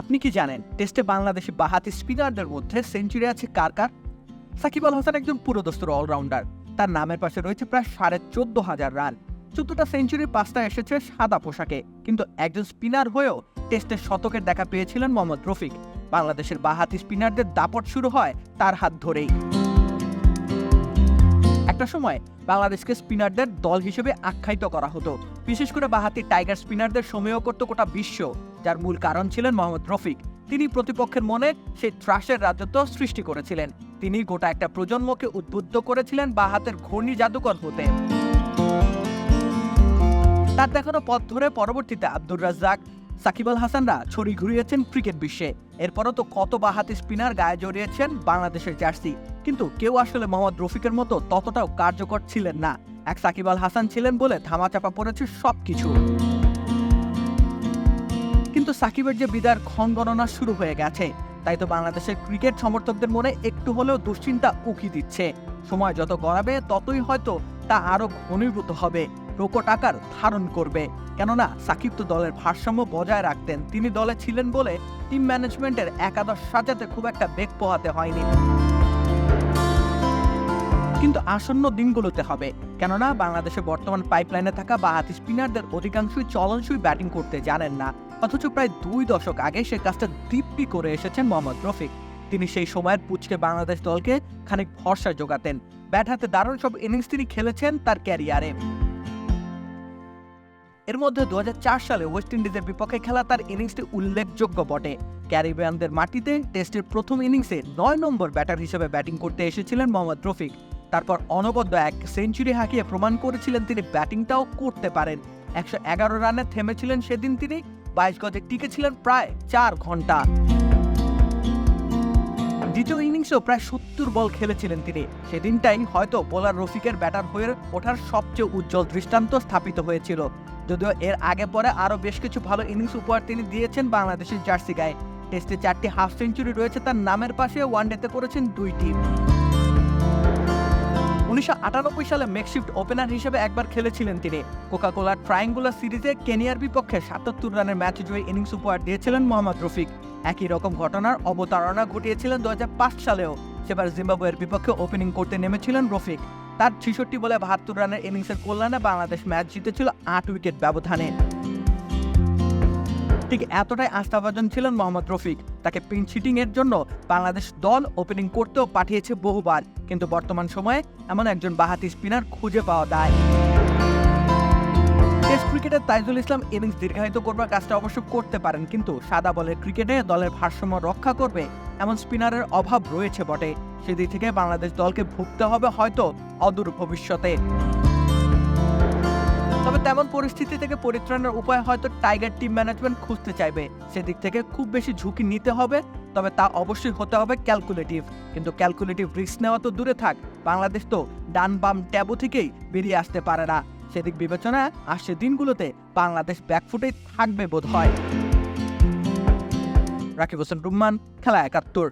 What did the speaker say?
আপনি কি জানেন, টেস্টে বাংলাদেশি বাহাতি স্পিনারদের মধ্যে সেঞ্চুরি আছে কার কার? সাকিব আল হাসান একজন পুরোদস্তুর অলরাউন্ডার তার নামের পাশে রয়েছে প্রায় সাড়ে চোদ্দ হাজার রান। চোদ্দটা সেঞ্চুরির পাঁচটা এসেছে সাদা পোশাকে। কিন্তু একজন স্পিনার হয়েও টেস্টের শতকের দেখা পেয়েছিলেন মোহাম্মদ রফিক। বাংলাদেশের বাহাতি স্পিনারদের দাপট শুরু হয় তার হাত ধরেই। একটা সময় বাংলাদেশকে স্পিনারদের দল হিসেবে আখ্যায়িত করা হতো। বিশেষ করে বাহাতি টাইগার স্পিনারদের সময়েও করত গোটা বিশ্ব, যার মূল কারণ ছিলেন মোহাম্মদ রফিক। তিনি প্রতিপক্ষের মনে সেই ত্রাসের রাজত্ব সৃষ্টি করেছিলেন। তিনি গোটা একটা প্রজন্মকে উদ্বুদ্ধ করেছিলেন বাহাতের ঘূর্ণি জাদুকর হতে। তার দেখানো পথ ধরে পরবর্তীতে আব্দুর রাজ্জাক, সাকিব আল হাসানরা ছড়ি ঘুরিয়েছেন ক্রিকেট বিশ্বে। এরপরও তো কত বাহাতি স্পিনার গায়ে জড়িয়েছেন বাংলাদেশের জার্সি। কিন্তু কেউ আসলে মোহাম্মদ রফিকের মতো ততটাও কার্যকর ছিলেন না। এক সাকিব আল হাসান ছিলেন বলে ধামাচাপা পড়েছে সবকিছু। কিন্তু সাকিবের যে বিদায়ের ক্ষণ গণনা শুরু হয়ে গেছে, তাই তো বাংলাদেশের ক্রিকেট সমর্থকদের মনে একটু হলেও দুশ্চিন্তা উকি দিচ্ছে। সময় যত গড়াবে, ততই হয়তো তা আরও ঘনীভূত হবে প্রকট আকার ধারণ করবে। কেননা, সাকিব তো দলের ভারসাম্য বজায় রাখতেন। তিনি দলে ছিলেন বলে টিম ম্যানেজমেন্টের একাদশ সাজাতে খুব একটা বেগ পোহাতে হয়নি। কিন্তু আসন্ন দিনগুলোতে হবে। কেননা, বাংলাদেশে বর্তমান পাইপলাইনে থাকা বাহাতি স্পিনারদের অধিকাংশই চলনসই ব্যাটিং করতে জানেন না। অথচ প্রায় দুই দশক আগে সে কাজটা দিব্যি করে এসেছেন মোহাম্মদ রফিক। তিনি সেই সময়ের পুচকে বাংলাদেশ দলকে খানিক ভরসা যোগাতেন। ব্যাট হাতে দারুণ সব ইনিংস তিনি খেলেছেন তার ক্যারিয়ারে। এর মধ্যে দু হাজার চার সালে ওয়েস্ট ইন্ডিজের বিপক্ষে খেলা তার ইনিংসটি উল্লেখযোগ্য বটে। ক্যারিবিয়ানদের মাটিতে টেস্টের প্রথম ইনিংসে নয় নম্বর ব্যাটার হিসেবে ব্যাটিং করতে এসেছিলেন মোহাম্মদ রফিক। তারপর অনবদ্য এক সেঞ্চুরি হাঁকিয়ে প্রমাণ করেছিলেন তিনি ব্যাটিংটাও করতে পারেন। একশো এগারো রানে থেমেছিলেন সেদিন তিনি, বাইশ গজে টিকেছিলেন প্রায় চার ঘণ্টা। দ্বিতীয় ইনিংসেও প্রায় সত্তর বল খেলেছিলেন তিনি। সেদিনটাই হয়তো বোলার রফিকের ব্যাটার হয়ে ওঠার সবচেয়ে উজ্জ্বল দৃষ্টান্ত স্থাপিত হয়েছিল। যদিও এর আগে পরে আরও বেশ কিছু ভালো ইনিংস উপহার তিনি দিয়েছেন বাংলাদেশের জার্সি গায়ে। টেস্টে চারটি হাফ সেঞ্চুরি রয়েছে, তার নামের পাশে ওয়ানডেতে করেছেন দুইটি। উনিশশো আটানব্বই সালে মেকশিফট ওপেনার হিসেবে একবার খেলেছিলেন তিনি। কোকা কোলার ট্রায়াঙ্গুলার সিরিজে কেনিয়ার বিপক্ষে সাতাত্তর রানের ম্যাচ জয়ী ইনিংস উপহার দিয়েছিলেন মোহাম্মদ রফিক। একই রকম ঘটনার অবতারণা ঘটিয়েছিলেন দু হাজার পাঁচ সালেও। সেবার জিম্বাবুয়ের বিপক্ষে ওপেনিং করতে নেমেছিলেন রফিক। তার ছিষট্টি বলে বাহাত্তর রানের ইনিংসের কল্যাণে বাংলাদেশ ম্যাচ জিতেছিল আট উইকেট ব্যবধানে। ঠিক এতটাই আস্থাভাজন ছিলেন মোহাম্মদ রফিক। তাকে পিন চিটিং এর জন্য বাংলাদেশ দল ওপেনিং করতেও পাঠিয়েছে বহুবার, কিন্তু বর্তমান সময়ে এমন একজন বাহাতি স্পিনার খুঁজে পাওয়া দায় টেস্ট ক্রিকেটে তাইজুল ইসলাম ইনিংস দীর্ঘায়িত করবার কাজটা অবশ্য করতে পারেন, কিন্তু সাদা বলের ক্রিকেটে দলের ভারসাম্য রক্ষা করবে এমন স্পিনারের অভাব রয়েছে বটে। সেদিক থেকে বাংলাদেশ দলকে ভুগতে হবে হয়তো অদূর ভবিষ্যতে। তেমন পরিস্থিতি থেকে পরিত্রাণের উপায় হয়তো টাইগার টিম ম্যানেজমেন্ট খুঁজতে চাইবে। সেদিক থেকে খুব বেশি ঝুঁকি নিতে হবে, তবে তা অবশ্যই হতে হবে ক্যালকুলেটিভ। কিন্তু ক্যালকুলেটিভ রিস্ক নেওয়া তো দূরে থাক, বাংলাদেশ তো ডান বাম ট্যাবু থেকেই বেরিয়ে আসতে পারে না। সেদিক বিবেচনায় আসছে দিনগুলোতে বাংলাদেশ ব্যাকফুটেই থাকবে বোধ হয় রাকিব হোসেন, রুম্মান, খেলা একাত্তর।